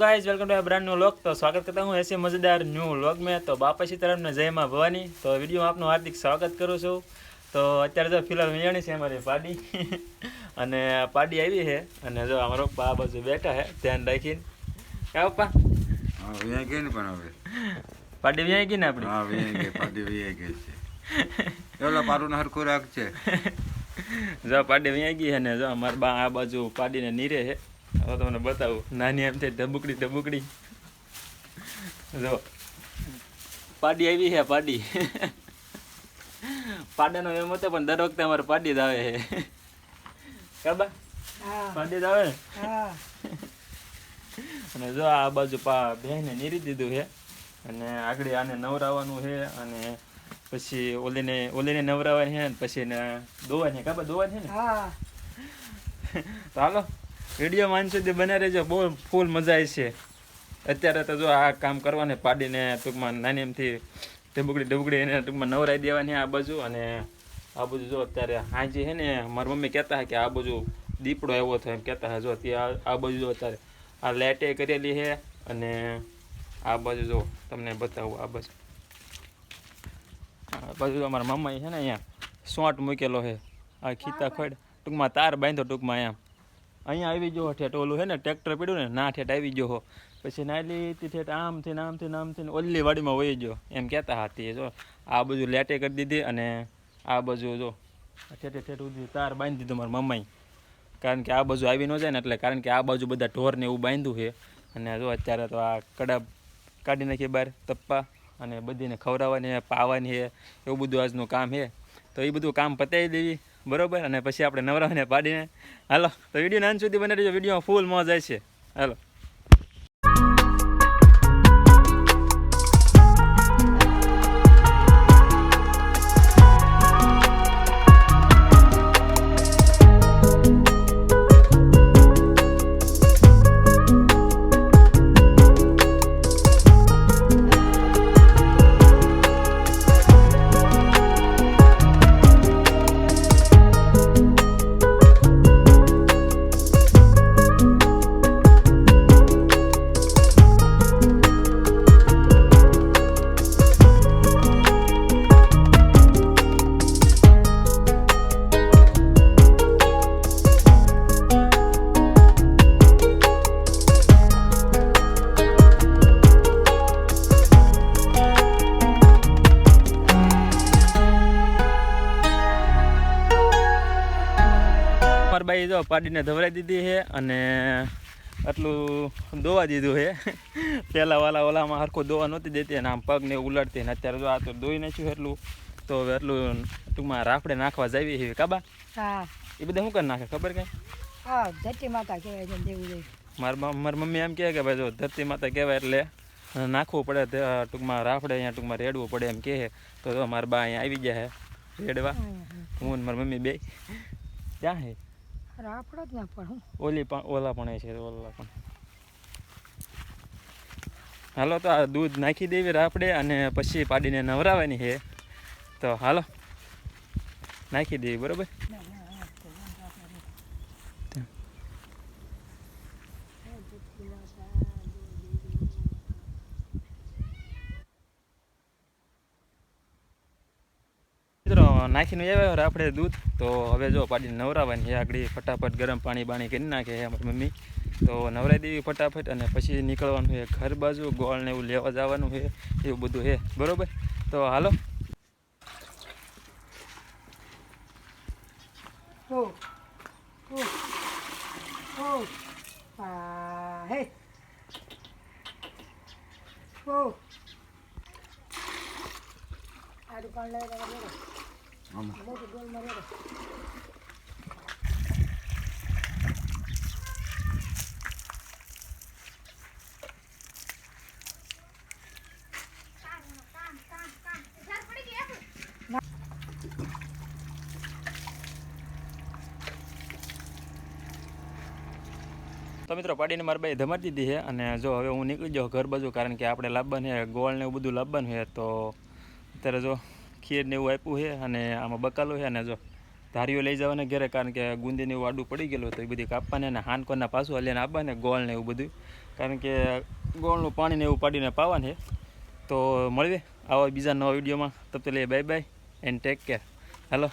Guys welcome to brand new look તો સ્વાગત કરતા હું એસી મજેદાર ન્યૂ લોક મેં. તો બાપા સીતારામને જયમાં ભવાની. તો વિડીયોમાં આપનું હાર્દિક સ્વાગત કરું છું. તો અત્યારે તો ફિલહાલ વિજાણી છે અમારી પાડી. અને પાડી આવી છે. અને જો અમારો બા બાજુ બેઠા છે ધ્યાન રાખીને. ક્યાં પપ્પા? વિયાઈ ગઈ ને પણ હવે. પાડી વિયાઈ ગઈ ને આપણે? હા વિયાઈ ગઈ પાડી વિયાઈ ગઈ છે. એવલા પારું હરખું રાખજે. જો પાડી વિયાઈ ગઈ છે ને જો અમારા બા આ બાજુ પાડીને નીરે છે. હવે તમને બતાવું. નાની એમ થઈ ધબુકડી ધબુકડી. જો. પાડી આવી છે પાડી. પાડાનો એમ હતો પણ દર વખતે અમારે પાડી જ આવે છે. કાબા? પાડી જ આવે? અને જો આ બાજુ પા બેને નીરી દીધું છે. અને આગળ આને નવરાવવાનું છે અને પછી ઓલીને ઓલીને નવરાવવાની છે અને પછી એને દોવાની છે. કાબા દોવાની છે ને? હા. તો હાલો. વીડિયો માન સુધી બને રહેજો, બહુ ફૂલ મજા આવી છે. અત્યારે તો જો આ કામ કરવાને પાડીને ટૂંકમાં નાની એમથી ડબુકડી ડબુકડી એને ટૂંકમાં નવરાઈ દેવાની આ બાજુ અને આ બાજુ જો અત્યારે હાજી છે ને, મારી મમ્મી કહેતા કે આ બાજુ દીપડો આવ્યો હતો, એમ કહેતા જો ત્યાં આ બાજુ જો અત્યારે આ લાઇટે કરેલી છે અને આ બાજુ જો તમને બતાવું, આ બાજુ. આ બાજુ અમારા મમ્માએ છે ને અહીંયા સોંટ મૂકેલો છે આ ખીતા ખોડ, ટૂંકમાં તાર બાંધો ટૂંકમાં એમ અહીંયા આવી ગયો ઠેઠ ઓલું હે ને, ટ્રેક્ટર પડ્યું ને, ના ઠેઠ આવી ગયો પછી નાલી હતી ઠેઠ આમથી ને આમથી ને આમથી ને ઓલી વાડીમાં વહી ગયો. એમ કહેતા હાથી જો આ બાજુ લેટે કરી દીધી અને આ બાજુ જો ઠેઠે ઠેઠ સુધી તાર બાંધી દીધું મારા મમ્માએ. કારણ કે આ બાજુ આવી ન જાય ને એટલે કારણ કે આ બાજુ બધા ઢોરને એવું બાંધ્યું છે. અને જો અત્યારે તો આ કડા કાઢી નાખીએ બહાર તપ્પા અને બધીને ખવડાવવાની પાવાની છે, એવું બધું આજનું કામ છે. તો એ બધું કામ પતાવી દેવી. બરોબર? અને પછી આપણે નવરાને પાડીને. હાલો, તો વીડિયો નાન સુધી બને રહેજો. વિડીયોમાં ફૂલ મોજ છે હાલો. જો પાડીને ધવરાઈ દીધી છે અને આટલું દોવા દીધું છે. પહેલાં વાલા ઓલામાં હરખું દોવા નહોતી દેતી અને આમ પગને ઉલટતી ને અત્યારે જો આ તો દોઈ નાખ્યું એટલું તો હવે એટલું ટૂંકમાં રાફડે નાખવા જાવી છે. કાબા હા. એ બધા શું કરી નાખે ખબર કઈ? હા ધરતી માતા કહેવાય છે દેવું મારા મારી મમ્મી એમ કહે કે ભાઈ જો ધરતી માતા કહેવાય એટલે નાખવું પડે ટૂંકમાં રાફડે અહીંયા ટૂંકમાં રેડવું પડે એમ કહે તો મારા બા અહીંયા આવી ગયા છે રેડવા. હું મારી મમ્મી બે. ક્યાં હે રાફડો જ ના પણ ઓલી પણ ઓલા પણ છે ઓલા પણ. હાલો તો આ દૂધ નાખી દેવી રાપડે અને પછી પાડીને નવરાવાની છે. તો હાલો. નાખી દેવી બરોબર મિત્રો નાખીને આવ્યા આપણે દૂધ. તો હવે જો પાડીને નવરાવાની છે આગળ ફટાફટ ગરમ પાણી બાણી કરી નાખે છે અમારી મમ્મી. તો નવરાઈ દેવી ફટાફટ અને પછી નીકળવાનું છે ઘર બાજુ, ગોળ ને એવું લેવા જવાનું છે, એવું બધું છે. બરોબર? તો હાલો. આ દુકાન લઈ તો મિત્રો, પાડીને મારા બાઈ ધમાડી દીધી છે અને જો હવે હું નીકળી જાઉં ઘર બાજુ, કારણ કે આપણે લાવવાનું છે, ગોળ ને એવું બધું લાવવાનું છે, તો અત્યારે જો ખીર ને એવું આપ્યું છે અને આમાં બકાલો છે અને જો ધારીઓ લઈ જવાને ઘરે કારણ કે ગુંદીને એવું આડું પડી ગયેલું તો એ બધી કાપવાને અને હાનકોના પાછું હલીને આપવાને ગોળ ને એવું બધું. કારણ કે ગોળનું પાણીને એવું પાડીને પાવાનું તો મળીએ આવા બીજા નવા વિડીયોમાં. તબ તો લે bye bye and take care hello.